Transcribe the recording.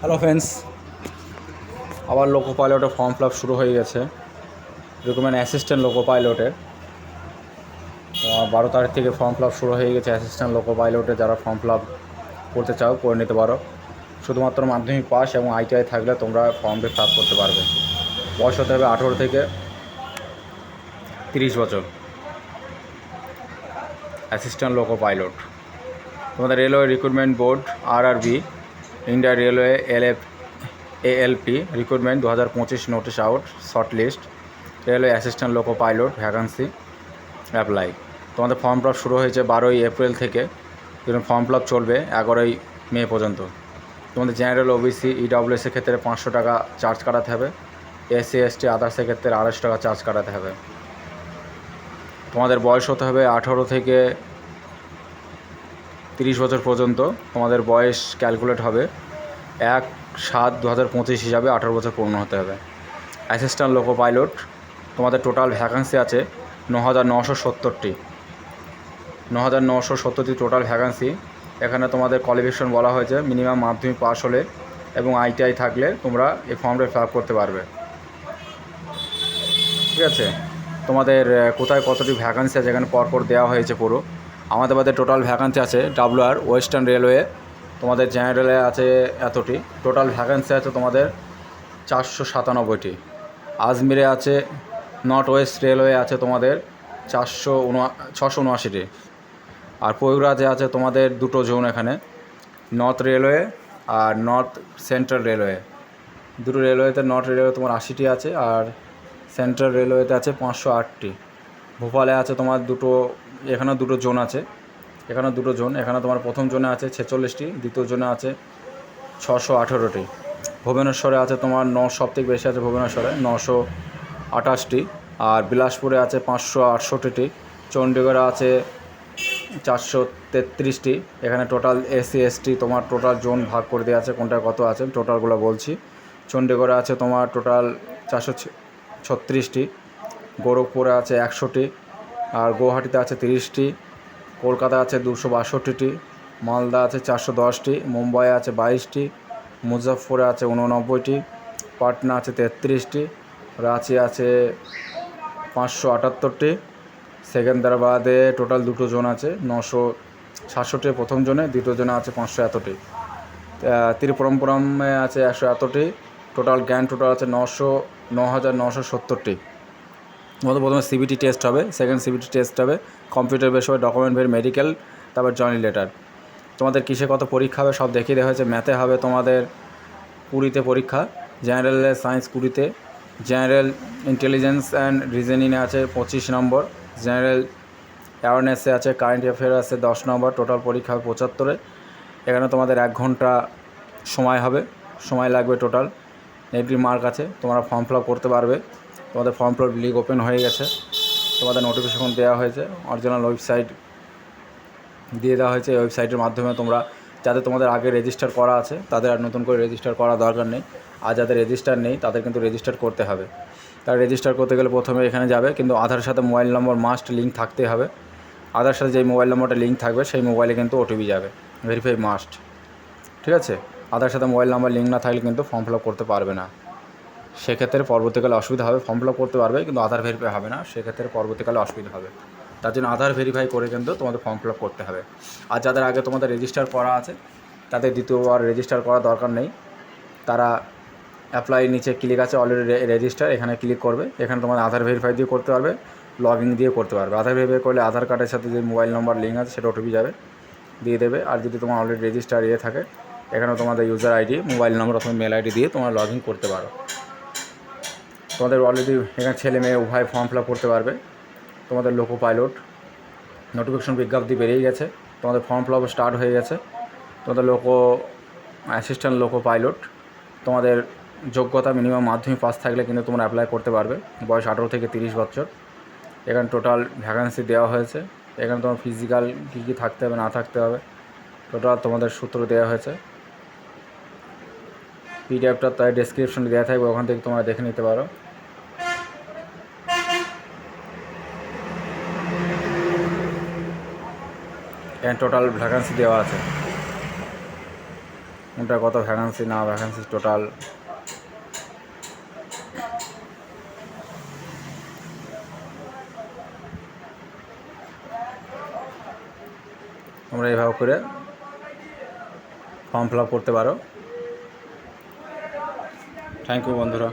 Hello friends আবার loco পাইলটের form fill শুরু হয়ে গেছে। রিকমেন্ড অ্যাসিস্ট্যান্ট লোকো পাইলটের বারো তারিখ থেকে ফর্ম ফিল শুরু হয়ে গেছে অ্যাসিস্ট্যান্ট লোকো পাইলটে যারা ফর্ম ফিল করতে চাও, করে নিতে পারো। শুধুমাত্র মাধ্যমিক পাস এবং আইটিআই থাকলে তোমরা ফর্মটি ফিল করতে পারবে। বয়স হতে হবে আঠেরো থেকে তিরিশ বছর। অ্যাসিস্ট্যান্ট লোকো পাইলট তোমাদের railway recruitment board RRB India railway LF, ALP recruitment দু হাজার পঁচিশ notice out short list railway assistant loco pilot vacancy apply তোমাদের ফর্ম ফিল শুরু হয়েছে বারোই এপ্রিল থেকে। যেরকম ফর্ম ফিল চলবে এগারোই মে পর্যন্ত। তোমাদের জেনারেল ওবিসি ইডাব্লিউএসের ক্ষেত্রে পাঁচশো টাকা চার্জ কাটাতে হবে। এসসি এসটি আদার্সের ক্ষেত্রে আড়াইশো টাকা চার্জ কাটাতে হবে। তোমাদের বয়স হতে হবে আঠারো থেকে তিরিশ বছর পর্যন্ত তোমাদের বয়স ক্যালকুলেট হবে। এক সাত দু হাজার পঁচিশ হিসাবে আঠারো বছর পূর্ণ হতে হবে। অ্যাসিস্ট্যান্ট লোকো পাইলট তোমাদের টোটাল ভ্যাকান্সি আছে ন হাজার নশো সত্তরটি। ন হাজার নশো সত্তরটি টোটাল ভ্যাকান্সি। এখানে তোমাদের কোয়ালিফিকেশন বলা হয়েছে, মিনিমাম মাধ্যমিক পাস হলে এবং আইটিআই থাকলে তোমরা এই ফর্মটা ফিল আপ করতে পারবে। ঠিক আছে? তোমাদের কোথায় কতটি ভ্যাকান্সি আছে? এখানে পরপর দেওয়া হয়েছে পুরো। আমাদের বাদে টোটাল ভ্যাকান্সি আছে ডাব্লুআর ওয়েস্টার্ন রেলওয়ে তোমাদের জেনারেলে আছে এতটি। টোটাল ভ্যাকান্সি আছে তোমাদের চারশো সাতানব্বইটি। আজমিরে আছে নর্থ ওয়েস্ট রেলওয়ে আছে তোমাদের চারশো উনা, ছশো উনআশিটি। আর পয়ুরাজে আছে তোমাদের দুটো জোন এখানে নর্থ রেলওয়ে আর নর্থ সেন্ট্রাল রেলওয়ে দুটো রেলওয়েতে নর্থ রেলওয়ে তোমার আশিটি আছে আর সেন্ট্রাল রেলওয়েতে আছে পাঁচশো আটটি। ভোপালে আছে তোমার দুটো এখানেও দুটো জোন আছে। এখানে দুটো জোন এখানে তোমার প্রথম জোনে আছে ছেচল্লিশটি, দ্বিতীয় জোনে আছে ছশো আঠেরোটি। ভুবনেশ্বরে আছে তোমার ন সব থেকে বেশি আছে ভুবনেশ্বরে, নশো আঠাশটি। আর বিলাসপুরে আছে পাঁচশো আটষট্টিটি। চণ্ডীগড়ে আছে চারশো তেত্রিশটি। এখানে টোটাল এসি এসটি তোমার টোটাল জোন ভাগ করে দেওয়া আছে, কোনটা কত আছে টোটালগুলো বলছি। চণ্ডীগড়ে আছে তোমার টোটাল চারশো ছত্রিশটি। গোরখপুরে আছে একশোটি। আর গুয়াহাটিতে আছে তিরিশটি কলকাতা আছে দুশো বাষট্টিটি মালদা আছে চারশো দশটি মুম্বাই আছে বাইশটি মুজফ্ফরে আছে উননব্বইটি পাটনা আছে তেত্রিশটি, রাঁচি আছে পাঁচশো আটাত্তরটি, সেকেন্দ্রাবাদে টোটাল দুটো জোন আছে, নশো সাতষট্টি প্রথম জোনে, দ্বিতীয় জোনে আছে পাঁচশো এতটি। ত্রিপুরমপুরমে আছে একশো এতটি, টোটাল জ্ঞান টোটাল আছে নশো ন হাজার নশো সত্তরটি। তোমাদের প্রথমে সিবিটি টেস্ট হবে সেকেন্ড সিবিটি টেস্ট হবে কম্পিউটার বেস হবে ডকুমেন্ট বের মেডিকেল তারপর জয়েন্ট লেটার তোমাদের কিসে কত পরীক্ষা হবে সব দেখিয়ে দেওয়া হয়েছে। ম্যাথে হবে তোমাদের কুড়িতে পরীক্ষা জেনারেল সায়েন্স কুড়িতে জেনারেল ইন্টেলিজেন্স অ্যান্ড রিজনিংয়ে আছে পঁচিশ নম্বর জেনারেল অ্যাওয়ারনেসে আছে কারেন্ট অ্যাফেয়ার আছে দশ নম্বর টোটাল পরীক্ষা হবে পঁচাত্তরে। এখানে তোমাদের এক ঘণ্টা সময় হবে, সময় লাগবে টোটাল নেগেটিভ মার্ক আছে, তোমরা ফর্ম ফিল করতে পারবে। তোমাদের form fill up link open হয়ে গেছে। তোমাদের নোটিফিকেশন দেওয়া হয়েছে। অরিজিনাল ওয়েবসাইট দিয়ে দেওয়া হয়েছে। এই ওয়েবসাইটের মাধ্যমে তোমরা যাদের তোমাদের আগে রেজিস্টার করা আছে, তাদের আর নতুন করে রেজিস্টার করা দরকার নেই। আর যাদের রেজিস্টার নেই, তাদের কিন্তু রেজিস্টার করতে হবে। তার রেজিস্টার করতে গেলে প্রথমে এখানে যাবে, কিন্তু আধারের সাথে মোবাইল নম্বর মাস্ট লিঙ্ক থাকতে হবে। আধার সাথে যেই মোবাইল নম্বরটা লিঙ্ক থাকবে, সেই মোবাইলে কিন্তু ওটিপি যাবে। ভেরিফাই মাস্ট ঠিক আছে? আধার সাথে মোবাইল নাম্বার লিঙ্ক না থাকলে কিন্তু ফর্ম ফিল আপ করতে পারবে না। সেক্ষেত্রে পরবর্তীকালে অসুবিধা হবে ফর্ম ফিল করতে পারবে, কিন্তু আধার ভেরিফাই হবে না, সেক্ষেত্রে পরবর্তীকালে অসুবিধা হবে। তার জন্য আধার ভেরিফাই করে কিন্তু তোমাদের ফর্ম ফিল করতে হবে। আর যাদের আগে তোমাদের রেজিস্টার করা আছে, তাদের দ্বিতীয়বার রেজিস্টার করা দরকার নেই। তারা অ্যাপ্লাই নিচে ক্লিক আছে অলরেডি রেজিস্টার এখানে ক্লিক করবে। এখানে তোমার আধার ভেরিফাই দিয়ে করতে পারবে লগ ইন দিয়ে করতে পারবে। আধার ভেরিফাই করলে আধার কার্ডের সাথে যে মোবাইল নম্বর লিঙ্ক আছে, সেটা ওটিপি যাবে, দিয়ে দেবে। আর যদি তোমার অলরেডি রেজিস্টার ইয়ে থাকে এখানে তোমাদের ইউজার আইডি মোবাইল নম্বর অথবা মেল আইডি দিয়ে তোমরা লগ ইন করতে পারো। তোমাদের অলরেডি এখানে ছেলে মেয়ে উভয় ফর্ম ফিল করতে পারবে। তোমাদের লোকো পাইলট নোটিফিকেশন বিজ্ঞপ্তি বেরিয়ে গেছে। তোমাদের ফর্ম ফিল স্টার্ট হয়ে গেছে। তোমাদের লোকো অ্যাসিস্ট্যান্ট লোকো পাইলট তোমাদের যোগ্যতা মিনিমাম মাধ্যমিক পাস থাকলে কিন্তু তোমরা অ্যাপ্লাই করতে পারবে। বয়স আঠেরো থেকে তিরিশ বছর। এখানে টোটাল ভ্যাকান্সি দেওয়া হয়েছে। এখানে তোমার ফিজিক্যাল কী কী থাকতে হবে, না থাকতে হবে টোটাল তোমাদের সূত্র দেওয়া হয়েছে। পিডিএফটা তাই ডেসক্রিপশনে দেওয়া থাকবে, ওখান থেকে তোমরা দেখে নিতে পারো। এখানে টোটাল ভ্যাকান্সি দেওয়া আছে। কোনটা কত ভ্যাকান্সি না ভ্যাকান্সি টোটাল তোমরা এইভাবে করে ফর্ম ফিল আপ করতে পারো। থ্যাংক ইউ বন্ধুরা।